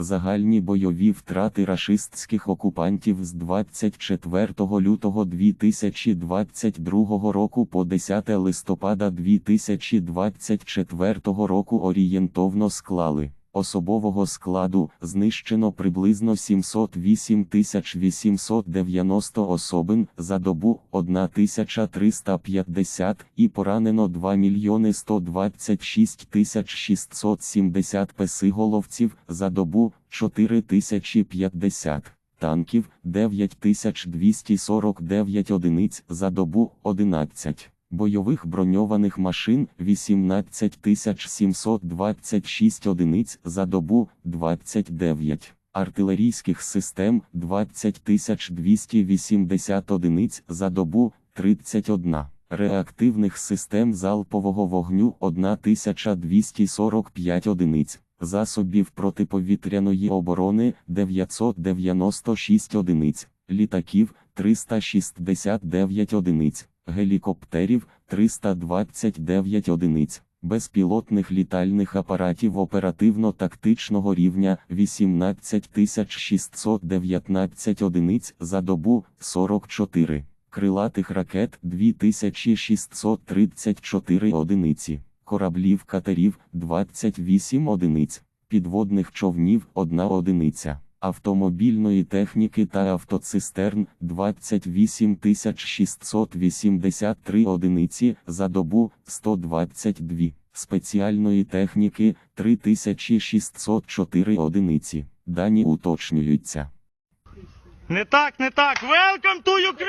Загальні бойові втрати рашистських окупантів з 24 лютого 2022 року по 10 листопада 2024 року орієнтовно склали. Особового складу знищено приблизно 708 890 особин за добу 1350 і поранено 2 мільйони 126 670 песиголовців за добу 4050 танків 9249 одиниць за добу 11 бойових броньованих машин 18726 одиниць за добу 29, артилерійських систем 20280 одиниць за добу 31, реактивних систем залпового вогню 1245 одиниць, засобів протиповітряної оборони 996 одиниць, літаків 369 одиниць гелікоптерів 329 одиниць, безпілотних літальних апаратів оперативно-тактичного рівня 18619 одиниць за добу 44, крилатих ракет 2634 одиниці, кораблів катерів 28 одиниць, підводних човнів 1 одиниця автомобільної техніки та автоцистерн 28 683 одиниці за добу 122, спеціальної техніки 3604 одиниці. Дані уточнюються. Не так, не так. Welcome to Ukraine!